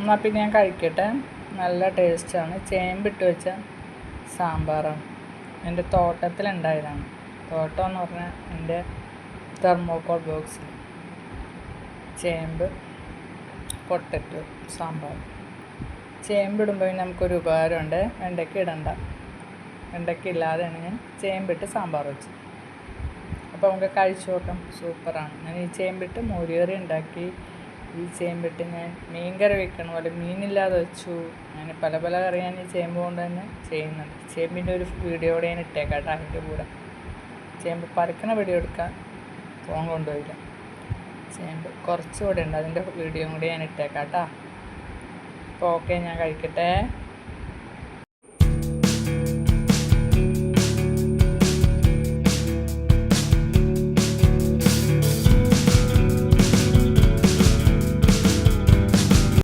എന്നാൽ പിന്നെ ഞാൻ കഴിക്കട്ടെ. നല്ല ടേസ്റ്റാണ്. ചേമ്പിട്ട് വെച്ച സാമ്പാറാണ്. എന്റെ തോട്ടത്തിലുണ്ടായതാണ്. തോട്ടം എന്ന് പറഞ്ഞാൽ എന്റെ തെർമോക്കോൾ ബോക്സിൽ ചേമ്പ് പൊട്ടറ്റ് സാമ്പാർ. ചേമ്പിടുമ്പോൾ നമുക്കൊരു ഉപകാരമുണ്ട്. വെണ്ടയ്ക്ക ഇടണ്ട. വെണ്ടയ്ക്ക ഇല്ലാതെയാണ് ഞാൻ ചേമ്പിട്ട് സാമ്പാർ വെച്ചത്. അപ്പോൾ നമുക്ക് കഴിച്ചു നോക്കാം. സൂപ്പറാണ്. ഞാൻ ഈ ചേമ്പിട്ട് മോരുകറി ഉണ്ടാക്കി ഈ ചേമ്പിട്ട് ഞാൻ മീൻ കറി വെക്കണ. പോലെ മീനില്ലാതെ വെച്ചു. അങ്ങനെ പല പല കറി ഞാൻ ഈ ചേമ്പ് കൊണ്ട് തന്നെ ചെയ്യുന്നുണ്ട്. ചേമ്പിന്റെ ഒരു വീഡിയോ കൂടെ ഞാൻ ഇട്ടേക്കാം കേട്ടോ അതിന്റെ കൂടെ. ചേമ്പ് പരക്കണ വീഡിയോ എടുക്കാൻ ഫോൺ കൊണ്ടുപോയില്ല. ചേമ്പ് കുറച്ചുകൂടെ ഉണ്ട്. അതിന്റെ വീഡിയോ കൂടി ഞാൻ ഇട്ടേക്കാം കേട്ടോ അപ്പോൾ ഓക്കെ ഞാൻ കഴിക്കട്ടെ.